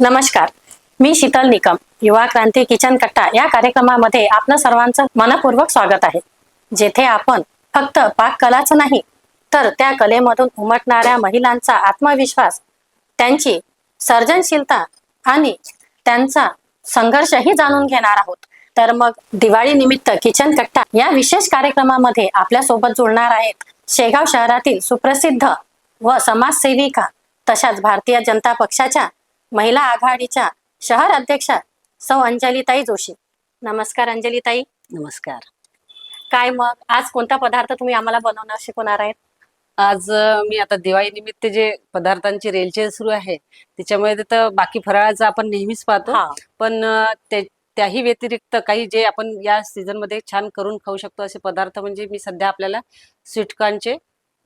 नमस्कार. मी शीतल निकम युवा क्रांती किचन कट्टा या कार्यक्रमामध्ये आपलं सर्वांचं मनपूर्वक स्वागत आहे. जेथे आपण फक्त पाककलाच नाही तर त्या कलेमधून उमटणाऱ्या महिलांचा आत्मविश्वास त्यांची सर्जनशीलता आणि त्यांचा संघर्षही जाणून घेणार आहोत. तर मग दिवाळी निमित्त किचन कट्टा या विशेष कार्यक्रमामध्ये आपल्यासोबत जुळणार आहेत शेगाव शहरातील सुप्रसिद्ध व समाजसेविका तशाच भारतीय जनता पक्षाच्या महिला आघाडीच्या शहर अध्यक्षा सौ अंजलीताई जोशी. नमस्कार अंजलीताई. नमस्कार. काय मग? आज कोणता पदार्थ तुम्ही आम्हाला बनवणं शिकवणार आहेत? आज अ, मी आता दिवाळी निमित्त जे पदार्थांची रेलचेल सुरू आहे त्याच्यामुळे तर बाकी फराळाचं आपण नेहमीच पाहतो. हा. पण अ, त्याही व्यतिरिक्त काही जे आपण या सीझनमध्ये छान करून खाऊ शकतो असे पदार्थ म्हणजे मी सध्या आपल्याला स्वीटकॉर्नचे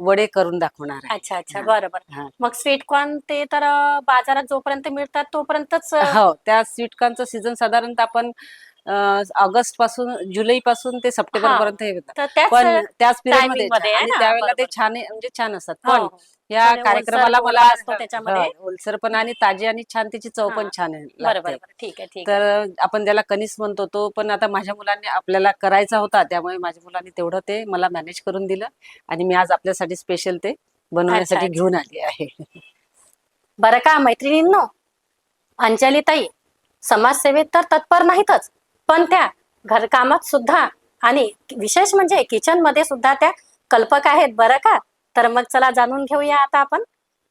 वडे करून दाखवणार आहे अच्छा अच्छा. बरं बरं हा. मग स्वीट कॉर्न ते तर अं, बाजारात जोपर्यंत मिळतात तोपर्यंतच अं, हो त्या स्वीटकॉर्नचं सीझन साधारणतः आपण ऑगस्टपासून जुलै पासून ते सप्टेंबर. पर्यंत हे होतात पण त्याच पिरियडमध्ये त्यावेळेला ते. छान म्हणजे छान असतात हो, पण. या थोडे कार्यक्रमाला मला त्याच्यामध्ये. ओलसर पण आणि ताजी आणि छान त्याची चव पण. छान आहे तर आपण त्याला कनिस म्हणतो तो पण आता माझ्या मुलांनी आपल्याला करायचा होता त्यामुळे माझ्या मुलांनी तेवढं ते मला मॅनेज करून दिलं आणि मी आज आपल्यासाठी स्पेशल ते बनवण्यासाठी. घेऊन आली आहे बरं का मैत्रिणींनो अंजलीताई समाजसेवेत तर तत्पर नाहीतच पण त्या घरकामात सुद्धा आणि विशेष म्हणजे किचनमध्ये सुद्धा त्या कल्पक आहेत बरं का? तर मग चला जाणून घेऊया आता आपण.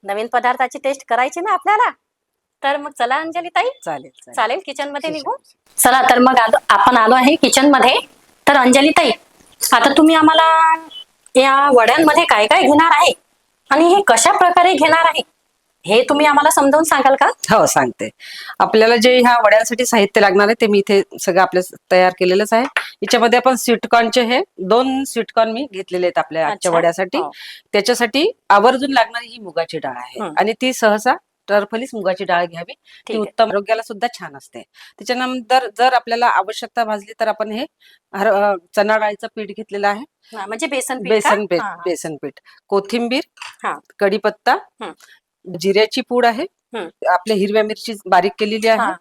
नवीन पदार्थाची टेस्ट करायची ना आपल्याला? तर मग चला अंजलीताई. चालेल चालेल. चालेल किचनमध्ये निघू. चला तर मग आलो आपण आलो आहे किचनमध्ये. तर अंजलीताई आता तुम्ही आम्हाला या वड्यांमध्ये काय काय घेणार आहे? आणि हे कशा प्रकारे घेणार आहे? हे तुम्ही आम्हाला समजावून सांगाल का हो सांगते आपल्याला जे ह्या वड्यांसाठी साहित्य लागणार आहे ते मी इथे सगळं आपल्या तयार केलेलंच आहे याच्यामध्ये आपण स्वीटकॉर्नचे हे दोन स्वीटकॉर्न मी घेतलेले आहेत आपल्या आजच्या अच्छा. वड्यासाठी हो. त्याच्यासाठी आवर्जून लागणारी ही मुगाची डाळ आहे हं. आणि ती सहसा टरफलीच मुगाची डाळ घ्यावी ती ठीक आहे. उत्तम आरोग्याला सुद्धा छान असते त्याच्यानंतर जर आपल्याला आवश्यकता भासली तर आपण हे हर अ, चणा डाळीचं पीठ घेतलेलं आहे हा, म्हणजे बेसन पीठ का? बेसन पीठ हा, हा. बेसन पीठ कोथिंबीर हा. कढीपत्ता हं. जिऱ्याची पूड आहे. आपल्या हिरव्या मिरची बारीक केलेली आहे.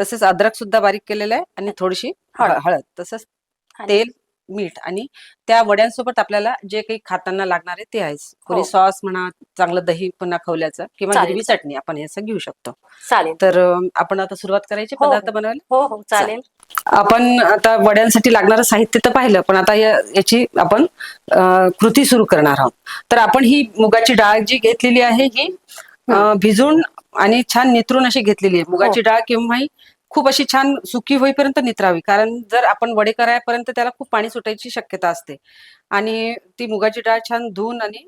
तसेच अद्रक सुद्धा बारीक केलेलं आहे आणि थोडीशी हळद. तसंच तेल मीठ आणि त्या वड्यांसोबत आपल्याला जे काही खाताना लागणार आहे ते आहेच कोणी हो. सॉस म्हणा चांगलं दही पुन्हा खवल्याचं किंवा हिरवी. चटणी आपण असं घेऊ शकतो चालेल तर आपण आता सुरुवात करायची हो, पदार्थ हो. बनवायला हो हो चालेल आपण आता वड्यांसाठी लागणारं साहित्य तर पाहिलं पण आता याची आपण कृती सुरू करणार आहोत तर आपण ही मुगाची डाळ जी घेतलेली आहे ही भिजून आणि छान नितरून अशी घेतलेली आहे. मुगाची डाळ केव्हाही खूप अशी छान सुकी होईपर्यंत नितरावी कारण जर आपण वडे करायपर्यंत त्याला खूप पाणी सुटायची शक्यता असते. आणि ती मुगाची डाळ छान धुवून आणि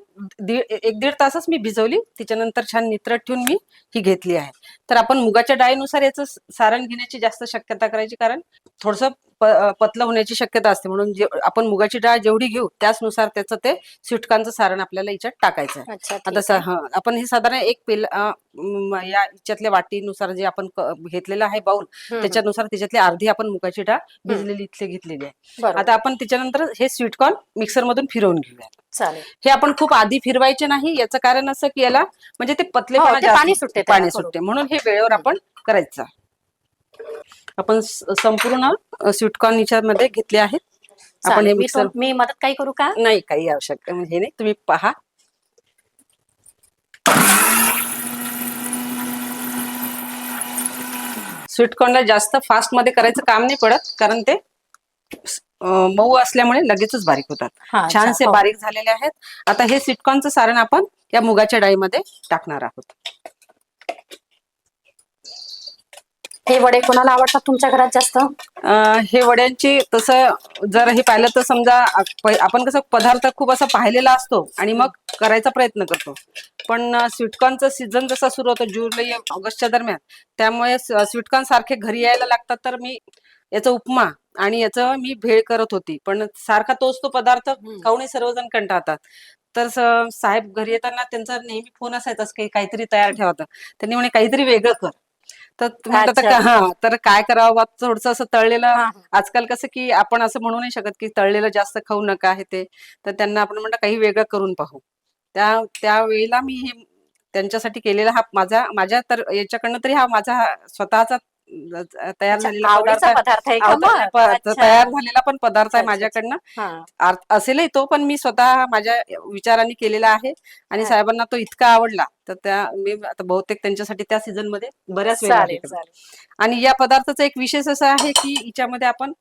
एक दीड तासच मी भिजवली. त्याच्यानंतर छान नित्रट ठेवून मी ही घेतली आहे. तर आपण मुगाच्या डाळीनुसार याचं सारण घेण्याची जास्त शक्यता करायची. कारण थोडस पतलं होण्याची शक्यता असते. म्हणून आपण मुगाची डाळ जेवढी घेऊ त्याचनुसार त्याचं ते स्वीटकांचं सारण आपल्याला याच्यात टाकायचं आता आपण हे साधारण एक पेल या याच्यातल्या वाटीनुसार जे आपण घेतलेलं आहे बाउल त्याच्यानुसार त्याच्यातली अर्धी आपण मुगाची डाळ भिजलेली इथली घेतलेली आहे. आता आपण त्याच्यानंतर हे स्वीटकॉर्न मिक्सर मधून फिरवून घेऊया हे आपण खूप आधी फिरवायचे नाही याचं कारण असं की याला म्हणजे ते पतले हो, पाणी सुटते पाणी. सुटते. म्हणून हे वेळेवर आपण करायचं. आपण संपूर्ण स्वीटकॉर्न याच्यामध्ये घेतले आहेत आपण. हे मिक्सर मी मदत काही करू का नाही काही आवश्यक म्हणजे हे नाही तुम्ही पहा स्वीटकॉर्नला जास्त फास्टमध्ये करायचं काम नाही पडत कारण ते मऊ असल्यामुळे लगेचच बारीक होतात. छानसे हो. बारीक झालेले आहेत आता हे स्वीटकॉर्नचं सारण आपण या मुगाच्या डाळीमध्ये टाकणार आहोत हे वडे कोणाला आवडतात तुमच्या घरात जास्त? अं, हे वड्यांची तसं जर हे पाहिलं तर समजा आ- प- आपण कसं पदार्थ खूप असा पाहिलेला असतो आणि मग करायचा प्रयत्न करतो. पण स्वीटकॉर्नचा सीझन जसा सुरू होतो जुलै ऑगस्टच्या दरम्यान त्यामुळे स्वीटकॉर्न सारखे घरी यायला लागतात तर मी याचा उपमा आणि याचं मी भेळ करत होती. पण सारखा तोच तो पदार्थ खाऊनही सर्वजण कंटाळतात. तर स- साहेब घरी येताना त्यांचा नेहमी फोन असायचाच की काहीतरी तयार ठेवतं त्यांनी म्हणे काहीतरी वेगळं कर. तर तुम्ही आता अच्छा. का- हा तर काय करावं थोडस असं तळलेलं हा, हा. आजकाल कसं की आपण असं म्हणू नाही शकत की तळलेलं जास्त खाऊ नका हे ते तर त्यांना आपण म्हणलं काही वेगळं करून पाहू त्या त्यावेळेला मी हे त्यांच्यासाठी केलेला हा माझा माझ्या तर याच्याकडनं तरी हा माझा हा स्वतःचा तयार झालेला पदार्थ आवडीचा पदार्थ आहे का आवडता मग? प- अच्छा. तयार झालेला पण पदार्थ आहे अच्छा, माझ्याकडनं हा. आर- असेलही तो पण मी स्वतः माझ्या विचारांनी केलेला आहे आणि. साहेबांना तो इतका आवडला तर त्या मी आता बहुतेक त्यांच्यासाठी त्या सीझनमध्ये बऱ्याच वेळा हे चालेल केलं. चालेल आणि या पदार्थाचा एक विशेष असा आहे की हिच्यामध्ये आपण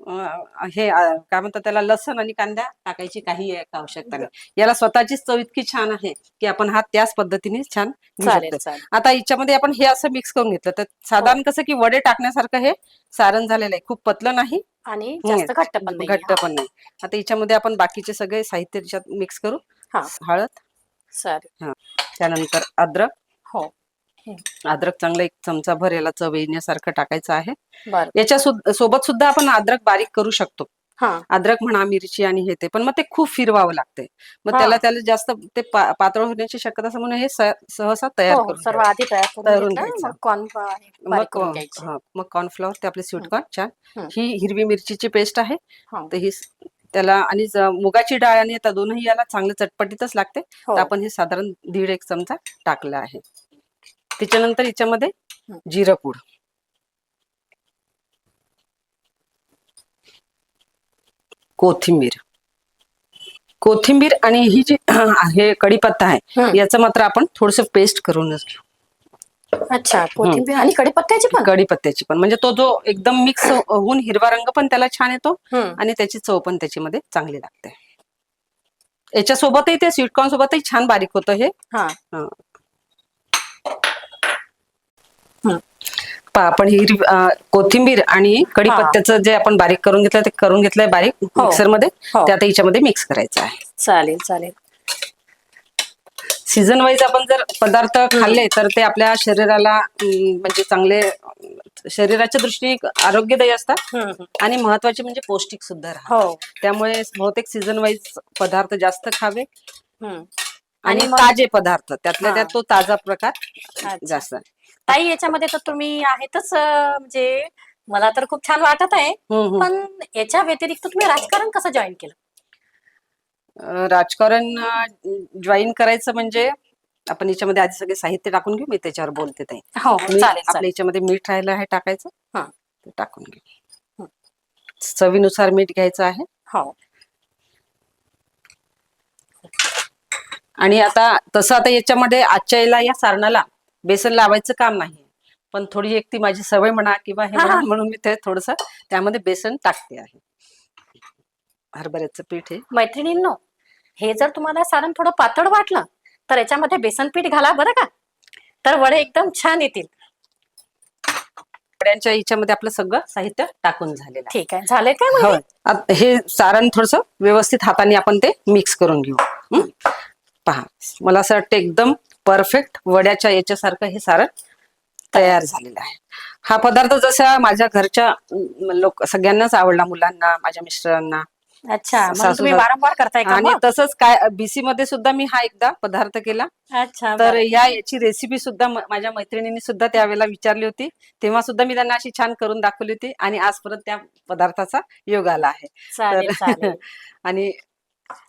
अं, हे अं, काय म्हणतात त्याला लसण आणि कांदा टाकायची काही एक आवश्यकता नाही. याला स्वतःचीच चव इतकी छान आहे की आपण हा त्याच पद्धतीने छान घेऊ चालेल शकतो चालेल. आता हिच्यामध्ये आपण हे असं मिक्स करून घेतलं. तर साधारण कसं की वडे टाकण्यासारखं हे सारण झालेलं आहे. खूप पतलं नाही आणि जास्त घट्ट पण नाही घट्ट पण नाही. आता याच्यामध्ये आपण बाकीचे सगळे साहित्य त्याच्यात मिक्स करू. हा. हळद. चालेल. त्यानंतर अद्रक. हो. अद्रक चांगलं एक चमचा भर याला चव येण्यासारखं टाकायचं आहे. याच्या सोबत सुद्धा आपण अद्रक बारीक करू शकतो. हा. अद्रक म्हणा मिरची आणि हे ते. पण मग ते खूप फिरवावं लागते. मग. त्याला त्याला जास्त ते पातळ होण्याची शक्यता असते म्हणून हे सहसा तयार हो करून. मग कॉर्नफ्लॉवर ते आपले स्वीट कॉर्न छान. हं. हिरवी मिरचीची पेस्ट आहे. तर ही त्याला आणि मुगाची डाळ आणि आता दोनही याला चांगले चटपटीतच लागते. हो. तर आपण हे साधारण दीड एक चमचा टाकलं आहे. त्याच्यानंतर याच्यामध्ये हं. जिरं पूड. कोथिंबीर. कोथिंबीर आणि ही जी हे कढीपत्ता आहे. याचं मात्र आपण थोडस पेस्ट करूनच घेऊ. अच्छा कोथिंबीर आणि कढीपत्त्याची पण? कढीपत्त्याची पण. म्हणजे तो जो एकदम मिक्स होऊन हिरवा रंग पण त्याला छान येतो. आणि त्याची चव पण त्याच्यामध्ये चांगली लागते. याच्यासोबतही ते स्वीटकॉर्न सोबतही छान बारीक होतं हे. आपण ही हिरवी- कोथिंबीर आणि कढीपत्त्याचं जे आपण बारीक करून घेतलं ते करून घेतलंय बारीक मिक्सरमध्ये हो. ते आता हिच्यामध्ये मिक्स करायचं आहे. चालेल चालेल. सीझन वाईज आपण जर पदार्थ खाल्ले तर ते आपल्या शरीराला अं, म्हणजे चांगले अं, शरीराच्या दृष्टीने आरोग्यदायी असतात. हम्म, हम्म. आणि महत्त्वाचे म्हणजे पौष्टिक सुद्धा राहतात. हो. त्यामुळे बहुतेक सीझन वाईज पदार्थ जास्त खावे. हम्म. आणि आणि मग- ताजे पदार्थ त्यातल्या हा. त्यात तो ताजा प्रकार अच्छा. जास्त. ताई याच्यामध्ये तर तुम्ही आहेतच म्हणजे मला तर खूप छान वाटत आहे. हम्म, हम्म. पण याच्या व्यतिरिक्त तुम्ही राजकारण कसं जॉईन केलं? अं, राजकारण जॉईन करायचं म्हणजे आपण याच्यामध्ये आधी सगळे साहित्य टाकून घेऊ मी त्याच्यावर बोलते ते हो मीठ- चालेल आपल्या चालेल याच्यामध्ये मीठ राहिलं आहे टाकायचं हा. ते टाकून घेऊ. चवीनुसार मीठ घ्यायचं आहे. हो. आणि आता तसं आता याच्यामध्ये आजच्या याला या सारणाला बेसन लावायचं काम नाही. पण थोडी एक ती माझी सवय म्हणा किंवा हे हा, म्हणा हा. म्हणून मी ते थोडस त्यामध्ये बेसन टाकते आहे. हरभऱ्याचं पीठ हे. मैत्रिणींनो हे जर तुम्हाला सारण थोडं पातळ वाटलं तर याच्यामध्ये बेसन पीठ घाला बरं का. तर वडे एकदम छान येतील. वड्यांच्या याच्यामध्ये आपलं सगळं साहित्य टाकून झालेलं आहे. ठीक आहे. झाले काय मग होय. आत- हे सारण थोडस व्यवस्थित हाताने आपण ते मिक्स करून घेऊ. हं? पहा. मला असं वाटतं एकदम परफेक्ट वड्याच्या याच्यासारखं हे सारण तयार झालेलं आहे. हा पदार्थ जसा माझ्या घरच्या लोक सगळ्यांनाच आवडला मुलांना माझ्या मिस्टरांना. अच्छा तुम्ही वारंवार करताय आणि? तसंच काय बीसी मध्ये सुद्धा मी हा एकदा पदार्थ केला. अच्छा तर. या याची रेसिपी सुद्धा माझ्या मैत्रिणींनी सुद्धा त्यावेळेला विचारली होती. तेव्हा सुद्धा मी त्यांना अशी छान करून दाखवली होती आणि आज परत त्या पदार्थाचा योग आला आहे. आणि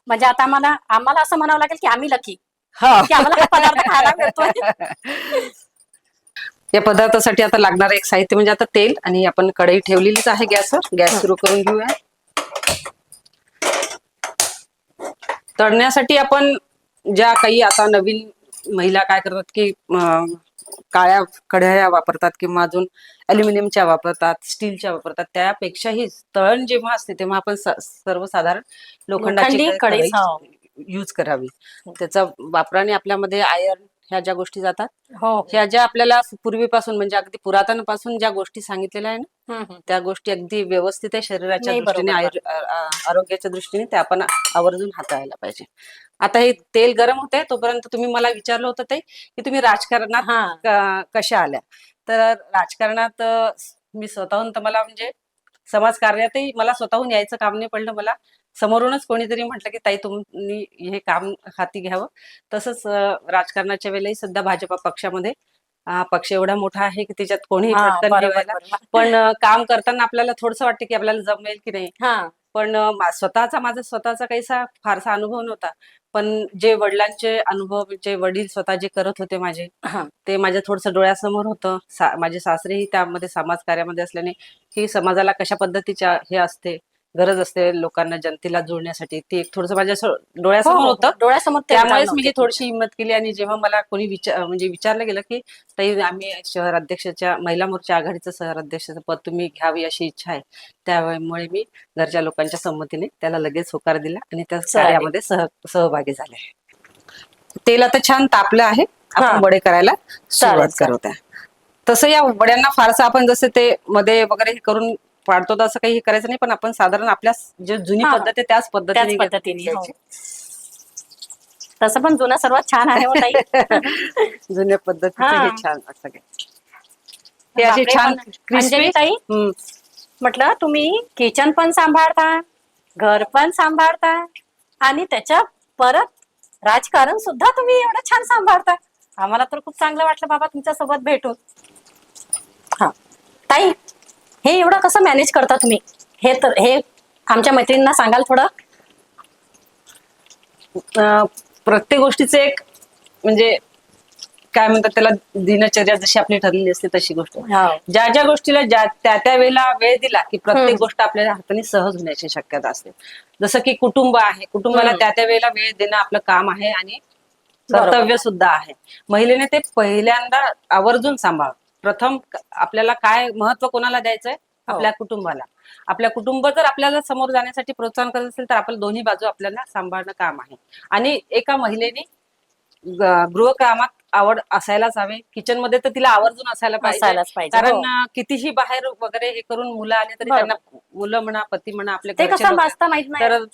म्हणजे आता आम्हाला आम्हाला असं म्हणावं लागेल की आम्ही लकी हा. की आम्हाला हा पदार्थ खायला मिळतोय. या पदार्थासाठी आता लागणार एक साहित्य म्हणजे आता तेल आणि आपण कढई ठेवलेलीच आहे गॅसवर गॅस सुरू करून घेऊया. तळण्यासाठी आपण ज्या काही आता नवीन महिला काय करतात की काळ्या कढया वापरतात किंवा अजून अल्युमिनियमच्या वापरतात स्टीलच्या वापरतात त्यापेक्षाही तळण जेव्हा असते तेव्हा आपण सर्वसाधारण लोखंडाची लोखंडी कढई, हो. यूज करावी. त्याचा वापराने आपल्यामध्ये आयर्न ह्या ज्या गोष्टी जातात हो. ह्या ज्या आपल्याला पूर्वीपासून म्हणजे अगदी पुरातनपासून ज्या गोष्टी सांगितलेल्या आहे ना. त्या गोष्टी अगदी व्यवस्थित आहे शरीराच्या दृष्टीने आरोग्याच्या दृष्टीने ते आपण आवर्जून हाताळायला पाहिजे. आता हे तेल गरम होते तोपर्यंत तुम्ही मला विचारलं होतं ते की तुम्ही राजकारणात हा. कशा आल्या? तर राजकारणात मी स्वतःहून तर मला म्हणजे समाज कार्यातही मला स्वतःहून यायचं काम नाही पडलं मला. समोरूनच कोणीतरी म्हटलं की ताई तुम्ही हे काम हाती घ्यावं. तसंच राजकारणाच्या वेळेलाही सध्या भाजपा पक्षामध्ये पक्ष एवढा मोठा आहे की त्याच्यात बरोबर. पण काम करताना आपल्याला थोडस वाटतं की आपल्याला जमेल की नाही. हा. पण स्वतःचा माझा स्वतःचा काहीसा फारसा अनुभव नव्हता. पण जे वडिलांचे अनुभव जे वडील स्वतः जे करत होते माझे ते माझ्या थोडस डोळ्यासमोर होतं. सा, माझे सासरेही त्यामध्ये समाज कार्यामध्ये असल्याने ही समाजाला कशा पद्धतीच्या हे असते गरज असते लोकांना जनतेला जोडण्यासाठी ते एक थोडस माझ्या डोळ्यासमोर होतं हो, डोळ्यासमोर ते त्यामुळेच. मी ही थोडीशी हिंमत केली आणि जेव्हा मला कोणी विचार म्हणजे विचारलं गेलं की ताई आम्ही शहर अध्यक्षाच्या महिला मोर्चा आघाडीचं शहर अध्यक्षाचं पद तुम्ही घ्यावी अशी इच्छा आहे त्यामुळे मी घरच्या लोकांच्या संमतीने त्याला लगेच होकार दिला आणि त्या. कार्यामध्ये सह सहभागी झाले तेल आता छान तापलं आहे हा. आपण वडे करायला सुरुवात. करत आहे तसं या वड्यांना फारसं आपण जसं ते मध्ये वगैरे हे करून पाडतो तसं काही करायचं नाही पण आपण साधारण आपल्या जे जुनी हा. पद्धत आहे त्याच पद्धतीने त्याच पद्धतीने हो. घ्यायची. तसं पण जुनं सर्वात छान आहे हो ताई जुन्या पद्धतीचे हा. हे छान हे असे बापरे, छान पण क्रिस्पी अंजली ताई? म्हटलं तुम्ही किचन पण सांभाळता घर पण सांभाळता आणि त्याच्या परत राजकारण सुद्धा तुम्ही एवढं छान सांभाळता आम्हाला तर खूप चांगलं वाटलं बाबा तुमच्यासोबत भेटून हा ताई हे एवढं कसं मॅनेज करता तुम्ही हे तर हे आमच्या मैत्रिणींना सांगाल थोडं प्रत्येक गोष्टीचे एक म्हणजे काय म्हणतात त्याला दिनचर्या जशी आपली ठरलेली असते तशी गोष्ट हो. ज्या ज्या गोष्टीला ज्या त्या त्या वेळेला वेळ दिला की प्रत्येक. गोष्ट आपल्या हाताने सहज होण्याची शक्यता असते जसं की कुटुंब आहे कुटुंबाला. त्या त्या वेळेला वेळ देणं आपलं काम आहे आणि. कर्तव्य सुद्धा आहे महिलेने ते पहिल्यांदा आवर्जून सांभाळ प्रथम आपल्याला काय महत्त्व कोणाला द्यायचंय हो. आपल्या कुटुंबाला आपल्या कुटुंब जर आपल्याला समोर जाण्यासाठी प्रोत्साहन करत असेल तर आपल्या दोन्ही बाजू आपल्याला सांभाळणं काम आहे आणि एका महिलेने गृहकामात आवड असायलाच हवे किचनमध्ये तर तिला आवर्जून असायला पाहिजे कारण हो. अं, कितीही बाहेर वगैरे हे करून मुलं आले तरी. त्यांना मुलं म्हणा पती म्हणा आपल्या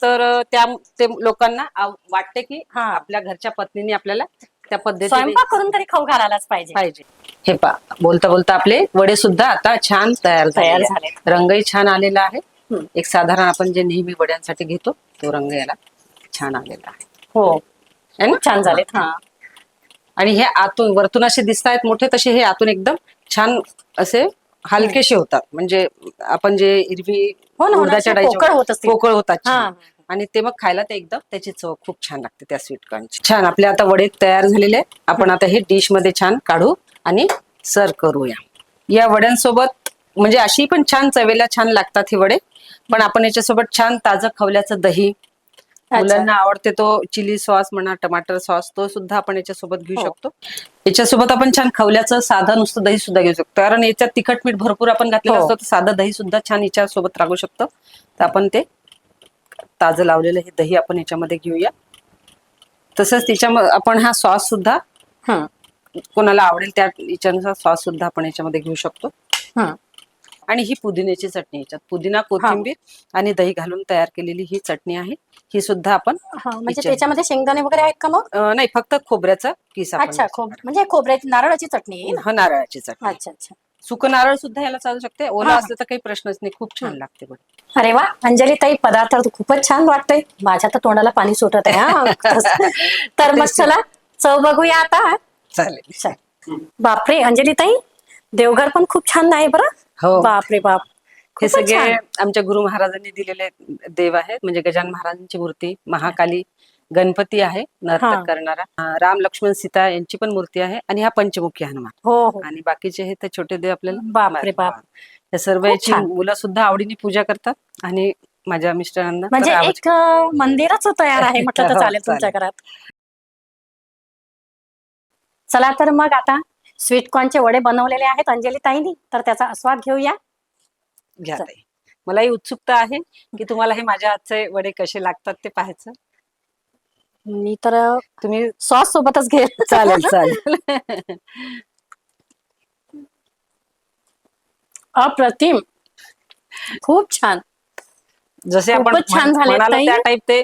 तर त्या ते लोकांना वाटते की हा. आपल्या घरच्या पत्नीने आपल्याला त्या पद्धतीने स्वयंपाक करून तरी खाऊ घालायलाच पाहिजे पाहिजे हे पा बोलता बोलता आपले वडे सुद्धा आता छान तयार तयार झाले झालेत. रंगही छान आलेला आहे हम्म. एक साधारण आपण जे नेहमी वड्यांसाठी घेतो तो रंग याला छान आलेला आहे हो है ना? छान झालेत हा आणि हे आतून वरतून असे दिसत आहेत मोठे तसे हे आतून एकदम छान असे हलकेसे होतात म्हणजे आपण जे हिरवी हो ना, हो ना, उडदाच्या असे डाळीचे पोकळ होत असतील. पोकळ होतात हा. छान. आणि ते मग खायला ते एकदम त्याची चव खूप छान लागते त्या स्वीट कॉर्नची छान आपले आता वडे तयार झालेले. आपण आता हे डिशमध्ये छान काढू आणि सर्व करूया या वड्यांसोबत म्हणजे अशी पण छान चवेला छान लागतात हे वडे पण आपण याच्यासोबत छान ताजं खवल्याचं दही मुलांना आवडते तो चिली सॉस म्हणा टमाटर सॉस तो सुद्धा आपण याच्यासोबत घेऊ हो. शकतो याच्यासोबत आपण छान खवल्याचं साधं नुसतं दही सुद्धा घेऊ शकतो कारण याच्यात तिखट मीठ भरपूर आपण घातलेलं हो. असतं साधं दही सुद्धा छान याच्या सोबत लागू शकतं तर आपण ते ताजं लावलेलं हे दही आपण याच्यामध्ये घेऊया. तसंच त्याच्या आपण हा सॉस सुद्धा हं, कोणाला आवडेल त्या याच्यानुसार सॉस सुद्धा आपण याच्यामध्ये घेऊ शकतो. हं. आणि ही पुदिन्याची चटणी याच्यात. पुदिना कोथिंबीर आणि दही घालून तयार केलेली ही चटणी आहे. ही सुद्धा आपण हा, म्हणजे. त्याच्यामध्ये शेंगदाणे वगैरे आहेत का मग? नाही फक्त खोबऱ्याचा किस आपण अच्छा म्हणजे खोबऱ्याची नारळाची चटणी हा नारळाची चटणी. अच्छा अच्छा. सुक नारळ सुद्धा याला चालू शकते. ओला हा. असलं तर काही प्रश्नच नाही. खूप छान. लागते बघ. अरे वा अंजली ताई पदार्थ तर खूपच छान वाटतंय. माझ्या तर तोंडाला पाणी सुटत आहे हा. तर मग चला चव बघूया आता. चालेल. चल. बापरे अंजली ताई देवघर पण खूप छान आहे बरं. हो. बापरे बाप. हे खूपच सगळे छान. आमच्या गुरु महाराजांनी दिलेले देव आहेत. म्हणजे गजानन महाराजांची मूर्ती महाकाली गणपती आहे. नर्तक करणारा राम लक्ष्मण सीता यांची पण मूर्ती आहे आणि हा पंचमुखी हनुमान हो हो आणि बाकीचे हे तर छोटे देव आपल्याला बापरे बाप. या सर्व याची. मुलं सुद्धा आवडीने पूजा करतात आणि माझ्या मिस्टरांना म्हणजे एक मंदिरच तयार आहे म्हटलं तर हो, चालेल तुमच्या घरात चला तर मग आता स्वीट कॉर्नचे वडे बनवलेले आहेत अंजली ताईनी तर त्याचा आस्वाद घेऊया घ्या चल. ताई. मलाही उत्सुकता आहे की तुम्हाला हे माझ्या हातचे वडे कसे लागतात ते पाहायचं मी तर तुम्ही सॉस सोबतच घेईल. चालेल चालेल. अप्रतिम. खूप छान. जसे आपण खूपच छान झाले म्हणालो ताई. त्या टाईप ते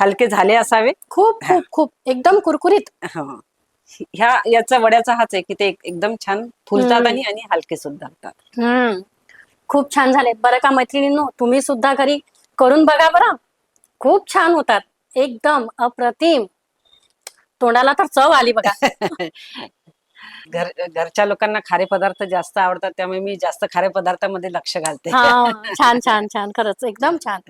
हलके झाले असावे. खूप खूप खूप. एकदम कुरकुरीत. हो. ह्या याचा वड्याचा हाच आहे की ते एक- एकदम छान फुलतात. आणि आणि हलके सुद्धा होतात. हम्म. खूप छान झाले. बरं का मैत्रिणींनो तुम्ही सुद्धा घरी करून बघा बरं. खूप छान होतात. एकदम अप्रतिम. तोंडाला तर चव आली बघा. घर घरच्या लोकांना खारे पदार्थ जास्त आवडतात त्यामुळे मी जास्त खारे पदार्थामध्ये लक्ष घालते. हा छान छान छान. खरंच एकदम छान.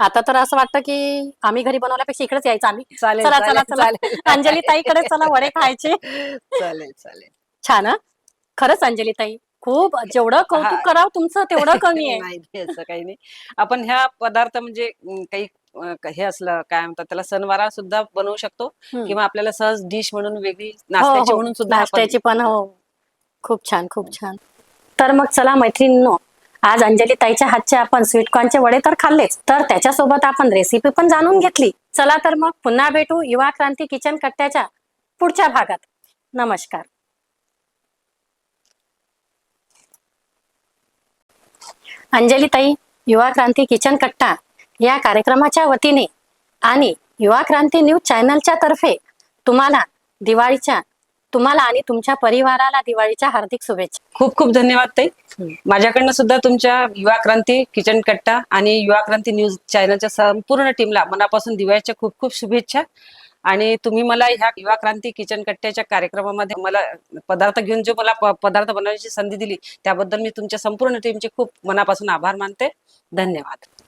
आता तर असं वाटतं की आम्ही घरी बनवल्यापेक्षा इकडेच यायचं आम्ही. चालेल चला चला चला. चालेल. अंजली ताईकडे चला वडे खायचे. चालेल चालेल. छान हं? खरंच अंजली ताई खूप जेवढं कौतुक हा. करावं तुमचं तेवढं कमी आहे. नाही नाही, असं काही नाही. आपण ह्या पदार्थ म्हणजे अं, काही हे असलं काय म्हणतात त्याला सणवारा सुद्धा बनवू शकतो. किंवा आपल्याला सहज डिश म्हणून वेगळी हो, नाश्त्याची हो. म्हणून सुद्धा आपण- नाश्त्याची पण हो. खूप छान खूप छान. तर मग चला मैत्रिणींनो आज अंजली ताईच्या हातचे आपण स्वीटकॉर्नचे वडे तर खाल्लेच तर त्याच्यासोबत आपण रेसिपी पण जाणून घेतली. चला तर मग पुन्हा भेटू युवा क्रांती किचन कट्ट्याच्या पुढच्या भागात. नमस्कार. अंजली ताई युवा क्रांती किचन कट्टा. या कार्यक्रमाच्या वतीने आणि युवा क्रांती न्यूज चॅनलच्या तर्फे तुम्हाला दिवाळीच्या तुम्हाला आणि तुमच्या परिवाराला दिवाळीच्या हार्दिक शुभेच्छा. खूप खूप धन्यवाद ताई. माझ्याकडनं सुद्धा तुमच्या युवा क्रांती किचन कट्टा आणि युवा क्रांती न्यूज चॅनलच्या संपूर्ण टीमला मनापासून दिवाळीच्या खूप खूप शुभेच्छा. आणि तुम्ही मला ह्या युवा क्रांती किचन कट्ट्याच्या कार्यक्रमामध्ये मला पदार्थ घेऊन जो मला पदार्थ बनवण्याची संधी दिली त्याबद्दल मी तुमच्या संपूर्ण टीमचे खूप मनापासून आभार मानते. धन्यवाद.